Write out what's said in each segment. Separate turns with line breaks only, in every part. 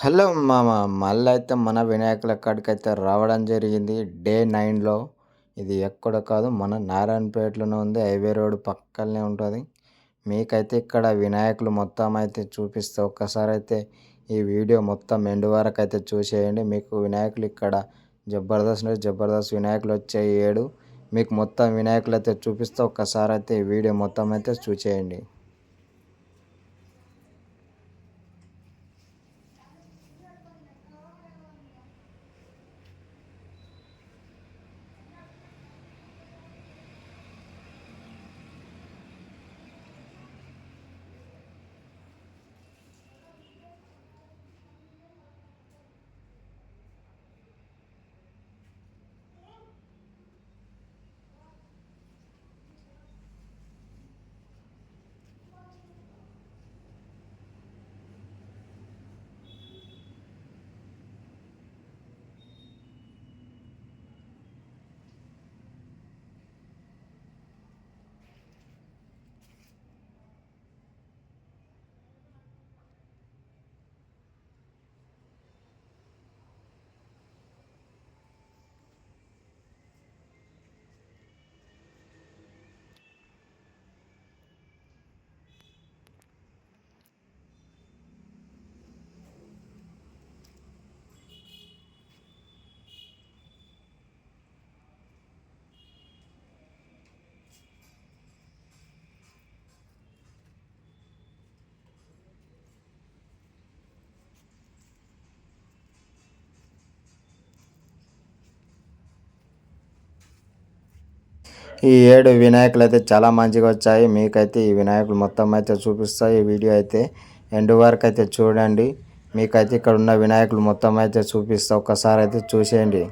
Hello మామ మళ్ళీ అయితే మన వినాయకుల కాడికి అయితే రావడం జరిగింది. డే నైన్లో. ఇది ఎక్కడ కాదు మన నారాయణపేటలోనే ఉంది. హైవే రోడ్ పక్కనే ఉంటుంది. మీకైతే ఇక్కడ వినాయకులు మొత్తం అయితే చూపిస్తే ఒక్కసారి అయితే ఈ వీడియో మొత్తం ఎండు వరకు అయితే చూసేయండి. మీకు వినాయకులు ఇక్కడ జబర్దస్త్ జబర్దస్త్ వినాయకులు వచ్చే ఏడు. మీకు మొత్తం వినాయకులు అయితే చూపిస్తే ఒక్కసారి అయితే ఈ వీడియో మొత్తం అయితే చూసేయండి. ఈ ఏడు వినాయకులు అయితే చాలా మంచిగా వచ్చాయి. మీకైతే ఈ వినాయకులు మొత్తం అయితే చూపిస్తాయి. ఈ వీడియో అయితే ఎండ్ వరకు అయితే చూడండి. మీకైతే ఇక్కడ ఉన్న వినాయకులు మొత్తం అయితే చూపిస్తా. ఒక్కసారి అయితే చూసేయండి.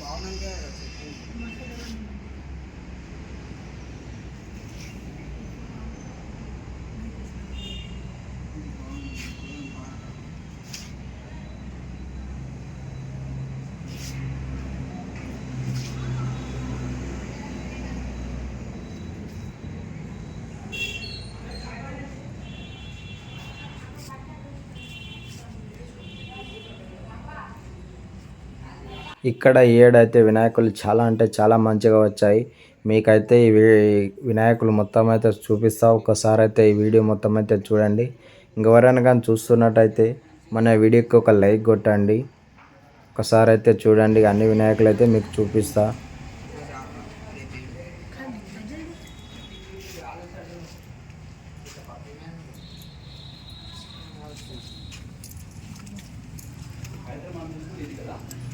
బాగున్నాను ఇక్కడ ఏడైతే వినాయకులు చాలా అంటే చాలా మంచిగా వచ్చాయి. మీకైతే ఈ వినాయకులు మొత్తం అయితే చూపిస్తా. ఒకసారి అయితే ఈ వీడియో మొత్తం అయితే చూడండి. ఇంకెవరైనా కానీ చూస్తున్నట్టయితే మన వీడియోకి ఒక లైక్ కొట్టండి. ఒకసారి అయితే చూడండి. అన్ని వినాయకులు అయితే మీకు చూపిస్తా.
ఏదో ఒకటి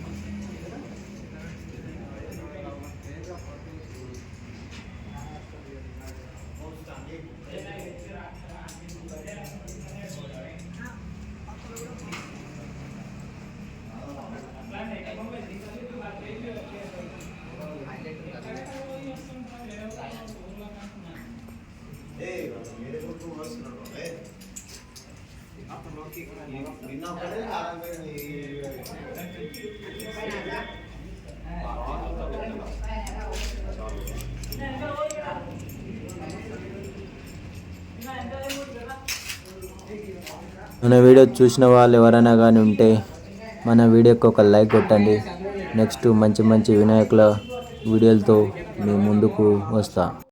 మన వీడియో చూసిన వాళ్ళు ఎవరైనా కానీ ఉంటే మన వీడియోకి ఒక లైక్ కొట్టండి. నెక్స్ట్ మంచి మంచి వినాయకుల వీడియోలతో మీ ముందుకు వస్తా.